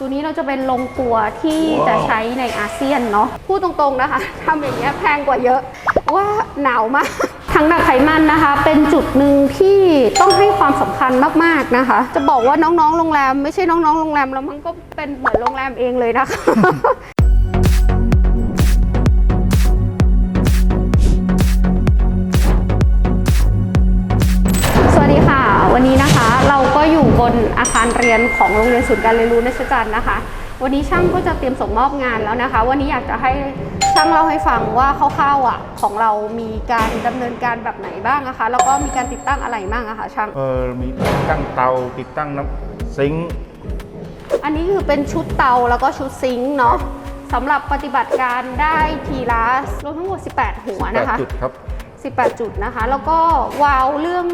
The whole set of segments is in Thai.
ตัวนี้เราจะเป็นลงกัวที่จะใช้ในอาเซียนเนาะพูดตรงๆนะคะทำอย่างเงี้ยแพงกว่าเยอะ ว่าหนาวมากทั้งดักไขมันนะคะ เป็นจุดหนึ่งที่ต้องให้ความสำคัญมากๆนะคะ จะบอกว่าน้องๆโรงแรม ไม่ใช่น้องๆโรงแรมแล้วมันก็เป็นเหมือนโรงแรมเองเลยนะคะ นของโรงเรียนศูนย์การเรียนรู้นัชจันทร์นะคะ วันนี้ช่างก็จะเตรียมส่งมอบงานแล้วนะคะ วันนี้อยากจะให้ช่างเล่าให้ฟังว่าคร่าวๆอะของเรามีการดำเนินการแบบไหนบ้างนะคะ แล้วก็มีการติดตั้งอะไรบ้างอะคะช่าง เออมีติดตั้งเตาติดตั้งน้ำซิงค์อันนี้คือเป็นชุดเตาแล้วก็ชุดซิงค์เนาะสำหรับปฏิบัติการได้ทีละรวมทั้งหมด 18 หัวแปดนะคะ จุดครับ 18 จุดนะคะ แล้วก็วาล์วเรื่อง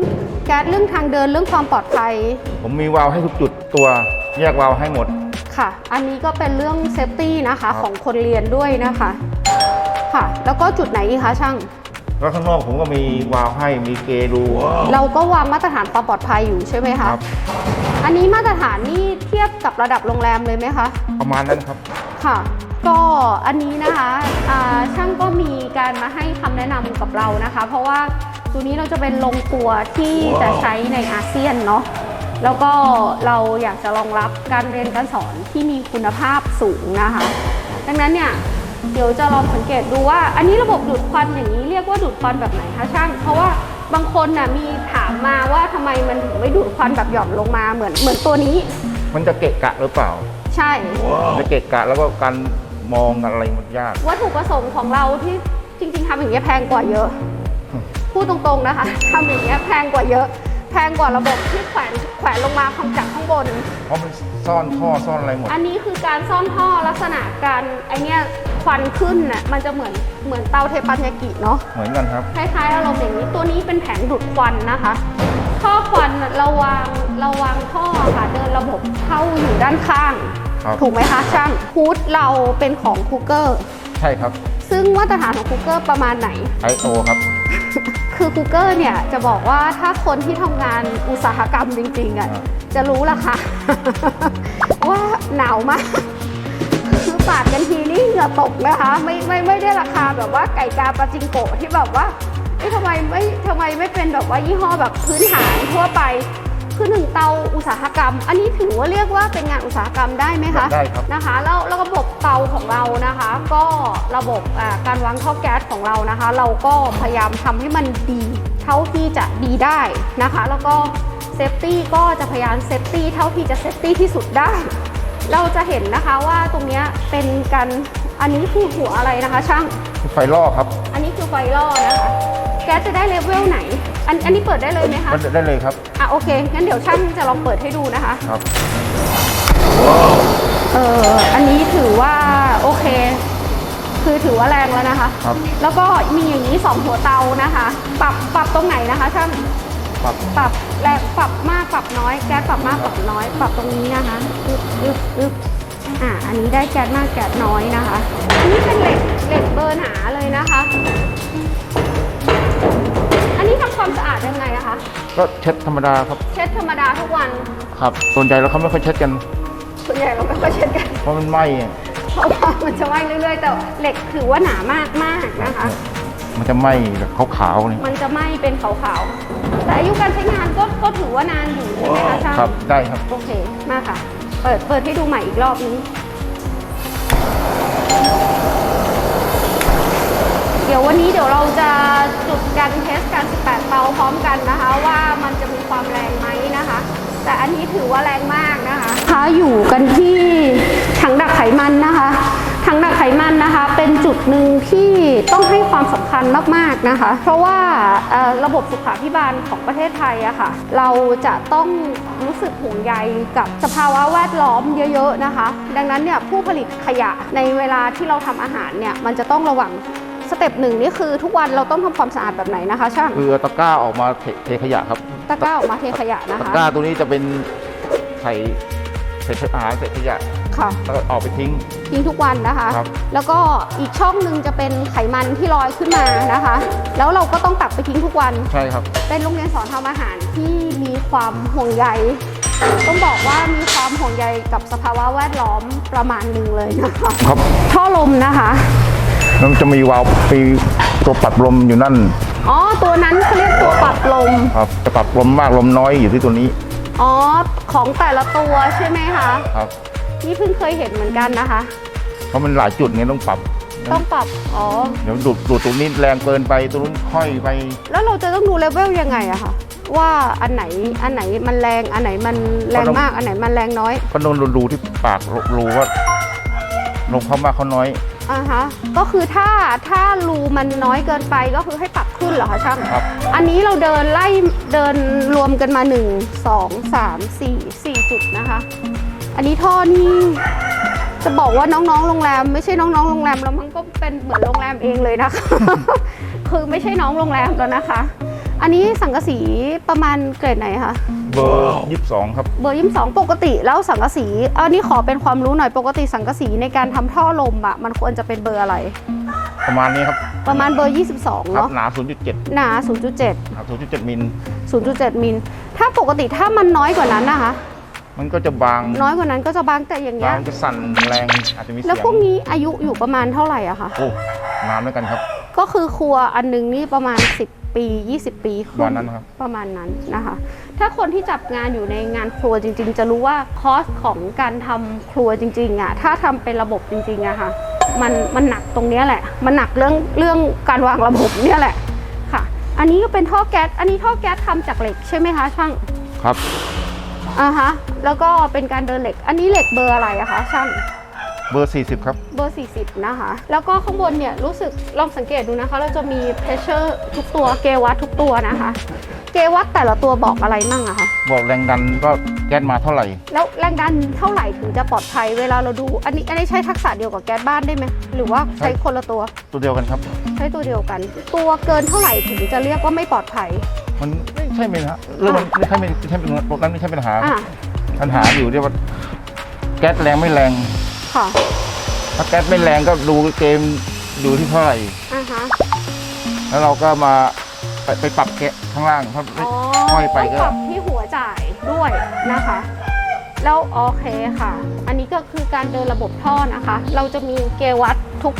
แก๊สเรื่องทางเดินเรื่องความปลอดภัย ผมมีวาล์วให้ทุกจุดตัวแยกวาล์วให้หมด ค่ะ อันนี้ก็เป็นเรื่องเซฟตี้นะคะครับของคนเรียนด้วยนะคะ ค่ะ แล้วก็จุดไหนอีกคะช่าง แล้วข้างนอกผมก็มีวาล์วให้มีเกดูเราก็วางมาตรฐานความปลอดภัยอยู่ใช่ไหมคคะรับ อันนี้มาตรฐานนี่เทียบกับระดับโรงแรมเลยไหมคะ ประมาณนั้นครับ ค่ะ ก็อันนี้นะคะอ่าช่างก็มีการมาให้คำแนะนำกับเรานะคะ เพราะว่าตัวนี้เราจะเป็นโรงครัวที่จะใช้ในอาเซียนเนาะแล้วก็เราอยากจะรองรับการเรียนการสอนที่มีคุณภาพสูงนะคะ ดังนั้นเนี่ยเดี๋ยวจะลองสังเกตดูว่า อันนี้ระบบดูดควันอย่างนี้เรียกว่าดูดควันแบบไหนคะช่าง เพราะว่าบางคนน่ะมีถามมาว่าทำไมมันถึงไม่ดูดควันแบบหย่อนลงมาเหมือนเหมือนตัวนี้ มันจะเกะกะหรือเปล่า ใช่ จะเกะกะแล้วก็การ มองอะไรมันยาก วัตถุประสงค์ของเราที่จริง ๆทำอย่างเงี้ยแพงกว่าเยอะ พูดตรงๆนะคะทำอย่างเงี้ยแพงกว่าเยอะ แพงกว่าระบบที่แขวนแขวนลงมาของจากข้างบน เพราะมันซ่อนท่อซ่อนอะไรหมด อันนี้คือการซ่อนท่อลักษณะการไอเนี้ยควันขึ้นน่ะมันจะเหมือนเหมือนเตาเทปัญญากิเนาะเหมือนกันครับ คล้ายๆอารมณ์อย่างนี้ตัวนี้เป็นแผงดูดควันนะคะ ท่อควันน่ะเราวางเราวางท่อค่ะเดินระบบเข้าอยู่ด้านข้าง ครับถูกไหมคะช่างฮูดเราเป็นของคูเกอร์ใช่ครับ ซึ่งมาตรฐานของคูเกอร์ประมาณไหนไอโอครับ คือ Google เนี่ยจะบอกว่าถ้าคนที่ทำงานอุตสาหกรรมจริงๆอะครับจะรู้ราคาว่าหนาวมาก คือปาดกันทีนี่เหงื่อตกนะคะ ไม่ไม่ไม่ได้ราคาแบบว่าไก่กาปาจิงโกะที่แบบว่าเอ๊ะทำไมไม่ทำไมไม่เป็นแบบว่ายี่ห้อแบบพื้นฐานทั่วไป คือหนึ่งเตาอุตสาหกรรม อันนี้ถือว่าเรียกว่าเป็นงานอุตสาหกรรมได้ไหมคะได้ครับ นะคะแล้วแล้วระบบเตาของเรานะคะ ก็ระบบอ่าการวางท่อแก๊สของเรานะคะ เราก็พยายามทำให้มันดีเท่าที่จะดีได้นะคะ แล้วก็เซฟตี้ก็จะพยายามเซฟตี้เท่าที่จะเซฟตี้ที่สุดได้ เราจะเห็นนะคะว่าตรงเนี้ยเป็นการอันนี้คือหัวอะไรนะคะ ช่าง ไฟล่อครับ อันนี้คือไฟล่อนะคะ แก๊สจะได้เลเวลไหน อันอันนี้เปิดได้เลยไหมคะมันได้เลยครับ อะโอเค งั้นเดี๋ยวช่างจะลองเปิดให้ดูนะคะ ครับ เอออันนี้ถือว่าโอเค คือถือว่าแรงแล้วนะคะ ครับ แล้วก็มีอย่างนี้2หัวเตานะคะ ปรับปรับตรงไหนนะคะช่าง ปรับ ปรับแรงปรับมากปรับน้อย แก๊สปรับมากปรับน้อย ปรับตรงนี้นะคะอึ๊บอึ๊บอึ๊บอ่าอันนี้ได้แก๊สมากแก๊สน้อยนะคะอันนี้เป็นเหล็กเหล็กเบอร์หนา ก็เช็ดธรรมดาครับ เช็ดธรรมดาทุกวัน ครับส่วนใหญ่แล้วเขาไม่ค่อยเช็ดกัน ส่วนใหญ่เราไม่ค่อยเช็ดกัน เพราะมันไหม้เพราะว่ามันจะไหม้เรื่อยๆ แต่เหล็กถือว่าหนามากมากนะคะ มันจะไหม้แบบขาวๆนี่มันจะไหม้เป็นขาวๆ แต่อายุการใช้งานก็ก็ถือว่านานอยู่ใช่ไหมคะช่างครับได้ครับ โอเค มากค่ะ เปิดเปิดให้ดูใหม่อีกรอบนึง ดี๋ยววันนี้เดี๋ยวเราจะจุดการเทสการ18 เตาพร้อมกันนะคะ ว่ามันจะมีความแรงไหมนะคะ แต่อันนี้ถือว่าแรงมากนะคะคะอยู่กันที่ถังดักไขมันนะคะถังดักไขมันนะคะ เป็นจุดหนึ่งที่ต้องให้ความสำคัญมากๆนะคะ เพราะว่าระบบสุขาภิบาลของประเทศไทยอะค่ะ เราจะต้องรู้สึกห่วงใยกับสภาวะแวดล้อมเยอะ ๆนะคะ ดังนั้นเนี่ยผู้ผลิตขยะในเวลาที่เราทำอาหารเนี่ยมันจะต้องระวัง สเต็ปหนึ่งนี่คือทุกวันเราต้องทำความสะอาดแบบไหนนะคะช่างคือเอาตะกร้าออกมาเทเทขยะครับตะกร้าออกมาเทขยะนะตะคะกร้าตัวนี้จะเป็นไข่เศษอาหารเศษขยะค่ะ แล้วก็ออกไปทิ้ง ทิ้งทุกวันนะคะ ครับ แล้วก็อีกช่องหนึ่งจะเป็นไขมันที่ลอยขึ้นมานะคะ แล้วเราก็ต้องตักไปทิ้งทุกวัน ใช่ครับ เป็นโรงเรียนสอนทำอาหารที่มีความห่วงใย ต้องบอกว่ามีความห่วงใยกับสภาวะแวดล้อมประมาณหนึ่งเลยนะคะ ครับ ท่อลมนะคะแล้ว มันจะมีวาล์วปีตัวปรับลมอยู่นั่น อ๋อ ตัวนั้นเขาเรียกตัวปรับลม ครับจะปรับลมมากลมน้อยอยู่ที่ตัวนี้ อ๋อ ของแต่ละตัวใช่ไหมคะ ครับ นี่เพิ่งเคยเห็นเหมือนกันนะคะ เพราะมันหลายจุดไงต้องปรับ ต้องปรับ อ๋อ เดี๋ยวดูดดูดตรงนี้แรงเกินไปตรงนู้นค่อยไป แล้วเราจะต้องดูเลเวลยังไงอะคะว่าอันไหนอันไหนมันแรงอันไหนมันแรงมากอันไหนมันแรงน้อย ก็โดนดูดูที่ปากรูว่าลมเขามากเขาน้อย อ่าฮะก็คือถ้าถ้ารูมันน้อยเกินไปก็คือให้ปรับขึ้นเหรอคะช่างครับ อันนี้เราเดินไล่เดินรวมกันมา 1 2 3 4 4 จุดนะคะ อันนี้ท่อนี่จะบอกว่าน้องๆ โรงแรม ไม่ใช่น้องๆ โรงแรมแล้วมันก็เป็นเหมือนโรงแรมเองเลยนะคะ คือไม่ใช่น้องโรงแรมแล้วนะคะ อันนี้สังกะสีประมาณเกรดไหนคะ เบอร์ยี่สิบสองครับ เบอร์ยี่สองปกติแล้วสังกะสีอันนี้ขอเป็นความรู้หน่อยปกติสังกะสีในการทำท่อลมอะมันควรจะเป็นเบอร์อะไร ประมาณนี้ครับ ประมาณเบอร์ 22ครับเนาะหนา 0.7 หนา 0.7ครับ0.7 มิล 0.7 มิล ถ้าปกติถ้ามันน้อยกว่านั้นนะคะมันก็จะบาง น้อยกว่านั้นก็จะบางแต่อย่างเงี้บายงจะสั่นแรงอาจจะมีเสีแล้วยงพวกนี้อายุอยู่ประมาณเท่าไหร่อะคะโอ้นานด้วยกันครับ ก็คือครัวอันหนึงนี่ประมาณ 10 ปี 20 ปีขึ้ประมาณนั้นครับ ประมาณนั้นนะคะ ถ้าคนที่จับงานอยู่ในงานครัวจริง ๆ จะรู้ว่าคอสของการทำครัวจริงๆอะถ้าทำเป็นระบบจริงๆอะค่ะ มันมันหนักตรงเนี้ยแหละ มันหนักเรื่องเรื่องการวางระบบเนี่ยแหละค่ะ อันนี้ก็เป็นท่อแก๊ส อันนี้ท่อแก๊สทำจากเหล็กใช่ไหมคะช่าง ครับ อ่าฮะ แล้วก็เป็นการเดินเหล็ก อันนี้เหล็กเบอร์อะไรอะคะช่าง เบอร์ 40 ครับ เบอร์ 40 นะคะ แล้วก็ข้างบนเนี่ยรู้สึกลองสังเกตดูนะคะ เราจะมีเพชเชอร์ทุกตัวเกวัตทุกตัวนะคะ เกวัตแต่ละตัวบอกอะไรมั่งอะคะ บอกแรงดันก็แก๊สมาเท่าไหร่ แล้วแรงดันเท่าไหร่ถึงจะปลอดภัยเวลาเราดู อันนี้อันนี้ใช้ทักษะเดียวกับแก๊สบ้านได้ไหมหรือว่าใช้คนละตัว ตัวเดียวกันครับ ใช้ตัวเดียวกัน ตัวเกินเท่าไหร่ถึงจะเรียกว่าไม่ปลอดภัย มันไม่ใช่ไหมฮะเรื่องมันไม่ใช่ไม่ใช่เป็นตรงนั้นไม่ใช่ปัญหา อะปัญหาอยู่ที่ว่าแก๊สแรงไม่แรง ค่ะถ้าแก๊สไม่แรงก็ดูเกมดูที่เท่าไหร่ อ่าฮะแล้วเราก็มาไปไปปรับแกะข้างล่างครับอ๋อห้อยไปต้องก็ปรับที่หัวจ่ายด้วยนะคะ แล้วโอเคค่ะ อันนี้ก็คือการเดินระบบท่อนะคะ เราจะมีเกวัตทุก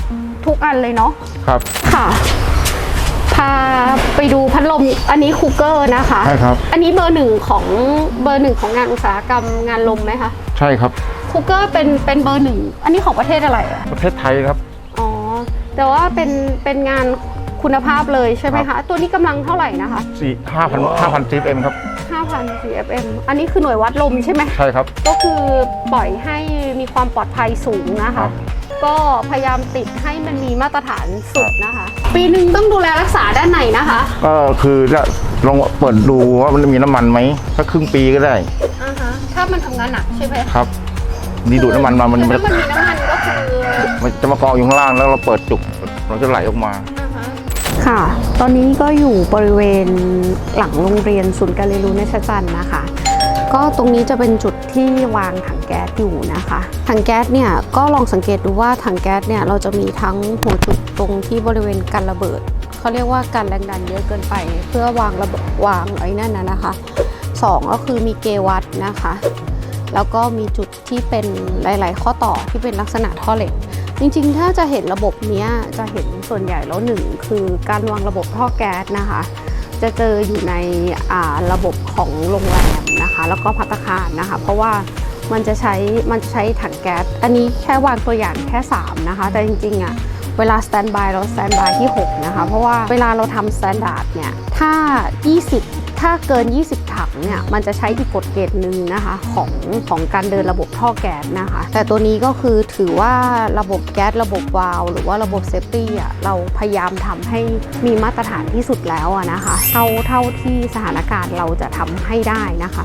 ทุกอันเลยเนาะ ครับค่ะ พาไปดูพัดลม อันนี้คูเกอร์นะคะ ใช่ครับ อันนี้เบอร์หนึ่งของเบอร์หนึ่งของงานอุตสาหกรรมงานลมไหมคะ ใช่ครับ คูเกอร์เป็นเป็นเบอร์หนึ่ง อันนี้ของประเทศอะไรอะประเทศไทยครับ อ๋อ แต่ว่าเป็นเป็นงานคุณภาพเลยใช่ไหมครั Ah. คะบตัวนี้กำลังเท่าไหร่นะคะ สี่ห้าพันห้าพันซีเอ็มครับ 5,000 CFM อันนี้คือหน่วยวัดลมใช่ไหม ใช่ครับ ก็คือปล่อยให้มีความปลอดภัยสูงนะครัคะ บ ก็พยายามติดให้มันมีมาตรฐานสุดนะคะ ปีหนึ่งต้องดูแลรักษาด้านไหนนะคะก็คือจะลองเปิดดูว่ามันมีน้ำมันไหมสักครึ่งปีก็ได้ อ่าฮะถ้ามันทำงานหนักใช่ไหม ครับ นี่ดูดน้ำมันมามันคือมันถ้ามันมีน้ำมันก็คือมันจะมากองอยู่ข้างล่างแล้วเราเปิดจุกมันจะไหลออกมาอ่าฮะค่ะ ตอนนี้ก็อยู่บริเวณหลังโรงเรียนศูนย์การเรียนรู้ในชจันทร์นะคะ ก็ตรงนี้จะเป็นจุดที่วางถังแก๊สอยู่นะคะ ถังแก๊สเนี่ยก็ลองสังเกตดูว่าถังแก๊สเนี่ยเราจะมีทั้งหัวจุกตรงที่บริเวณกันระเบิดเขาเรียกว่าการแรงดันเยอะเกินไป เพื่อวางระเบิดวางไอ้นั่นนะนะคะสองก็คือมีเกวัตนะคะ แล้วก็มีจุดที่เป็นหลาย ๆ ข้อต่อที่เป็นลักษณะท่อเหล็ก จริง ๆ ถ้าจะเห็นระบบเนี้ยจะเห็นส่วนใหญ่แล้วหนึ่งคือการวางระบบท่อแก๊สนะคะ จะเจออยู่ในระบบของโรงแรมนะคะ แล้วก็พัตตาคารนะคะ เพราะว่ามันจะใช้มันจะใช้ถังแก๊ส อันนี้แค่วางตัวอย่างแค่ 3 นะคะ แต่จริงๆอะเวลาสแตนบายเราสแตนบายที่ 6 นะคะ เพราะว่าเวลาเราทำสแตนดาร์ดเนี่ย ถ้า 20 ถ้าเกิน20 ถังเนี่ยมันจะใช้อีกกฎเกณฑ์หนึ่งนะคะของของการเดินระบบท่อแก๊สนะคะ แต่ตัวนี้ก็คือถือว่าระบบแก๊สระบบวาล์วหรือว่าระบบเซฟตี้อะเราพยายามทำให้มีมาตรฐานที่สุดแล้วนะคะเท่าเท่าที่สถานการณ์เราจะทำให้ได้นะคะ